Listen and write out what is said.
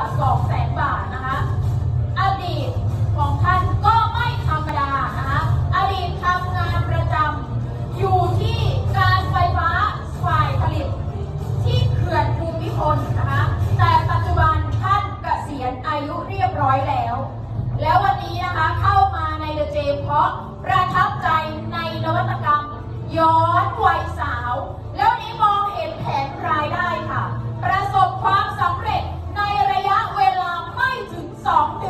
าสอแสนบาทนะคะอดีตของท่านก็ไม่ธรรมดานะคะอดีตทำงานประจำอยู่ที่การไฟฟ้าฝ่ายผลิต ที่เขื่อนภูมิพลนะคะแต่ปัจจุบันท่านเกษียณอายุเรียบร้อยแล้ว แล้ววันนี้นะคะเข้ามาในเดอะเจมเพราะประทับ องเดือน